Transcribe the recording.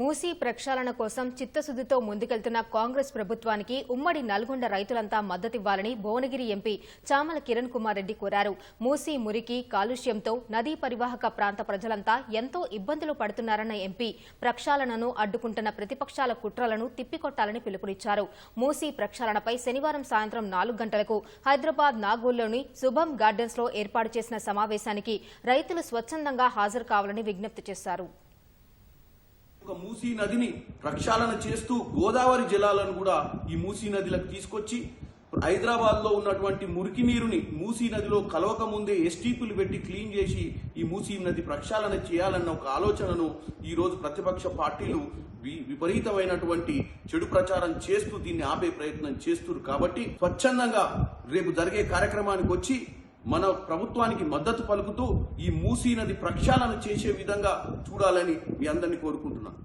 మూసీ ప్రక్షాళన కోసం చిత్తశుద్దితో ముందుకెళ్తున్న కాంగ్రెస్ ప్రభుత్వానికి ఉమ్మడి నల్గొండ రైతులంతా మద్దతివ్వాలని భువనగిరి ఎంపీ చామల కిరణ్ కుమార్ రెడ్డి కోరారు. మూసీ మురికి కాలుష్యంతో నదీ పరివాహక ప్రాంత ప్రజలంతా ఎంతో ఇబ్బందులు పడుతున్నారన్న ఎంపీ ప్రక్షాళనను అడ్డుకుంటున్న ప్రతిపక్షాల కుట్రలను తిప్పికొట్టాలని పిలుపునిచ్చారు. మూసీ ప్రక్షాళనపై శనివారం సాయంత్రం నాలుగు గంటలకు హైదరాబాద్ నాగూల్లోని శుభం గార్డెన్స్లో ఏర్పాటు చేసిన సమావేశానికి రైతులు స్వచ్ఛందంగా హాజరు కావాలని విజ్ఞప్తి చేశారు. ఒక మూసీ నదిని ప్రక్షాళన చేస్తూ గోదావరి జలాలను కూడా ఈ మూసీ నదిలకు తీసుకొచ్చి హైదరాబాద్లో ఉన్నటువంటి మురికి నీరుని మూసీ నదిలో కలవక ముందే ఎస్టీపీలు పెట్టి క్లీన్ చేసి ఈ మూసీ నది ప్రక్షాళన చేయాలన్న ఒక ఆలోచనను ఈ రోజు ప్రతిపక్ష పార్టీలు వి- విపరీతమైనటువంటి చెడు ప్రచారం చేస్తూ దీన్ని ఆపే ప్రయత్నం చేస్తున్నారు కాబట్టి స్వచ్ఛందంగా రేపు జరిగే కార్యక్రమానికి వచ్చి మన ప్రభుత్వానికి మద్దతు పలుకుతూ ఈ మూసీ నది ప్రక్షాళన చేసే విధంగా చూడాలని మీ అందరినీ కోరుకుంటున్నాను.